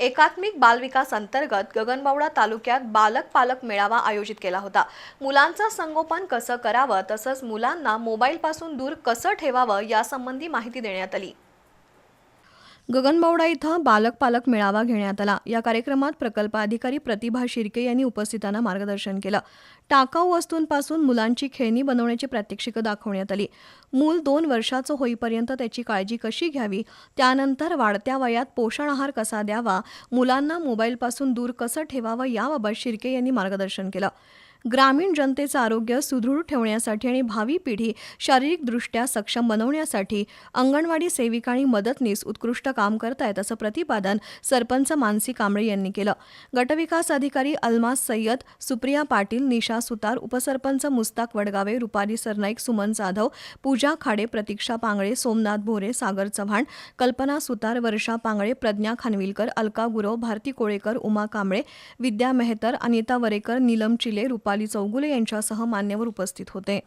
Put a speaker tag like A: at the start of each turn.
A: एकात्मिक बालविकास अंतर्गत गगनबावडा तालुक्यात बालक पालक मेळावा आयोजित केला होता. मुलांचं संगोपन कसं करावं तसंच मुलांना मोबाईलपासून दूर कसं ठेवावं यासंबंधी माहिती देण्यात आली. गगनबावडा इथं बालक पालक मेळावा घेण्यात आला. या कार्यक्रमात प्रकल्प अधिकारी प्रतिभा शिर्के यांनी उपस्थितांना मार्गदर्शन केलं. टाकाऊ वस्तूंपासून मुलांची खेळणी बनवण्याची प्रात्यक्षिकं दाखवण्यात आली. मूल दोन वर्षाचं होईपर्यंत त्याची काळजी कशी घ्यावी? त्यानंतर वाढत्या वयात पोषण आहार कसा द्यावा? मुलांना मोबाईलपासून दूर कसं ठेवावं? याबाबत शिर्के यांनी मार्गदर्शन केलं. ग्रामीण जनतेचं आरोग्य सुदृढ ठेवण्यासाठी आणि भावी पिढी शारीरिकदृष्ट्या सक्षम बनवण्यासाठी अंगणवाडी सेविका आणि मदतनीस उत्कृष्ट काम करतायत असं प्रतिपादन सरपंच मानसी कांबळे यांनी केलं. गटविकास अधिकारी अल्मास सय्यद सुप्रिया पाटील निशा सुतार उपसरपंच मुस्ताक वडगावे रुपाली सरनाईक सुमन जाधव पूजा खाडे प्रतीक्षा पांगळे सोमनाथ भोरे सागर चव्हाण कल्पना सुतार वर्षा पांगळे प्रज्ञा खानविलकर अलका गुरव भारती कोळेकर उमा कांबळे विद्या मेहतर अनिता वरेकर नीलम चिले रुपाली चौगुले यांच्यासह मान्यवर उपस्थित होते.